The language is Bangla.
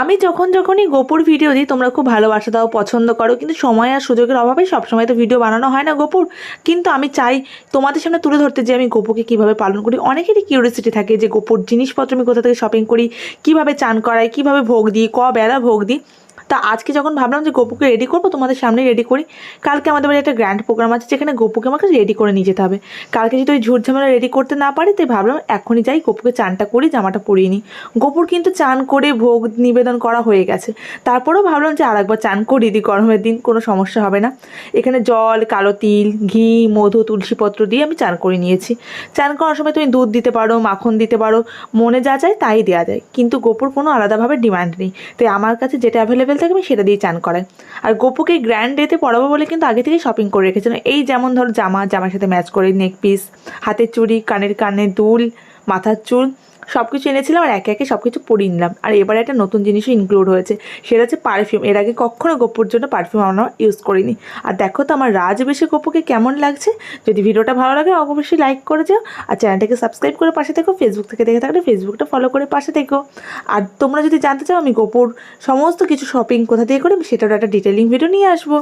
আমি যখন যখনই গোপুর ভিডিও দিই, তোমরা খুব ভালোবাসা দাও পছন্দ করো। কিন্তু সময় আর সুযোগের অভাবে সবসময় তো ভিডিও বানানো হয় না গোপুর। কিন্তু আমি চাই তোমাদের সামনে তুলে ধরতে যে আমি গোপুকে কীভাবে পালন করি। অনেকেরই কিউরিয়াসিটি থাকে যে গোপুর জিনিসপত্র আমি কোথা থেকে শপিং করি, কীভাবে চান করাই, কীভাবে ভোগ দিই, ক বেলা ভোগ দিই। তা আজকে যখন ভাবলাম যে গোপুকে রেডি করব, তোমাদের সামনে রেডি করি। কালকে আমাদের বাড়ি একটা গ্র্যান্ড প্রোগ্রাম আছে, যেখানে গোপুকে আমাকে রেডি করে নিয়ে যেতে হবে। কালকে যদি ওই ঝুট ঝামেলা রেডি করতে না পারি, তাই ভাবলাম এখনই যাই গোপুকে চানটা করি, জামাটা পরিয়ে নিই। গোপুর কিন্তু চান করে ভোগ নিবেদন করা হয়ে গেছে। তারপরেও ভাবলাম যে আর একবার চান করি দিই গরমের দিন কোনো সমস্যা হবে না। এখানে জল, কালো তিল, ঘি, মধু, তুলসীপত্র দিয়ে আমি চান করে নিয়েছি। চান করার সময় তুমি দুধ দিতে পারো, মাখন দিতে পারো, মনে যা চায় তাই দেওয়া যায়। কিন্তু গোপুর কোনো আলাদাভাবে ডিমান্ড নেই। তাই আমার কাছে যেটা অ্যাভেলেবেল থাকে আমি সেটা দিয়ে চান করাই। আর গোপুকে গ্র্যান্ড ডেতে পড়াবো বলে কিন্তু আগে থেকে শপিং করে রেখেছিলাম এই যেমন ধরো জামা, জামার সাথে ম্যাচ করে নেক পিস হাতের চুড়ি, কানের কানে দুল, মাথার চুল সব কিছু এনেছিলাম আর একে একে সব কিছু পরিয়ে নিলাম। আর এবারে একটা নতুন জিনিসও ইনক্লুড হয়েছে। সেটা হচ্ছে পারফিউম এর আগে কখনো গোপুর জন্য পারফিউম আমরা ইউজ করিনি। আর দেখো তো আমার রাজবেশে গোপুকে কেমন লাগছে? যদি ভিডিওটা ভালো লাগে, অবশ্যই লাইক করে যাও আর চ্যানেলটাকে সাবস্ক্রাইব করে পাশে থেকো। ফেসবুক থেকে দেখে থাকলে ফেসবুকটা ফলো করে পাশে থেকো। আর তোমরা যদি জানতে চাও আমি গোপুর সমস্ত কিছু শপিং কোথা থেকে করি, আমি সেটারও একটা ডিটেলিং ভিডিও নিয়ে আসব।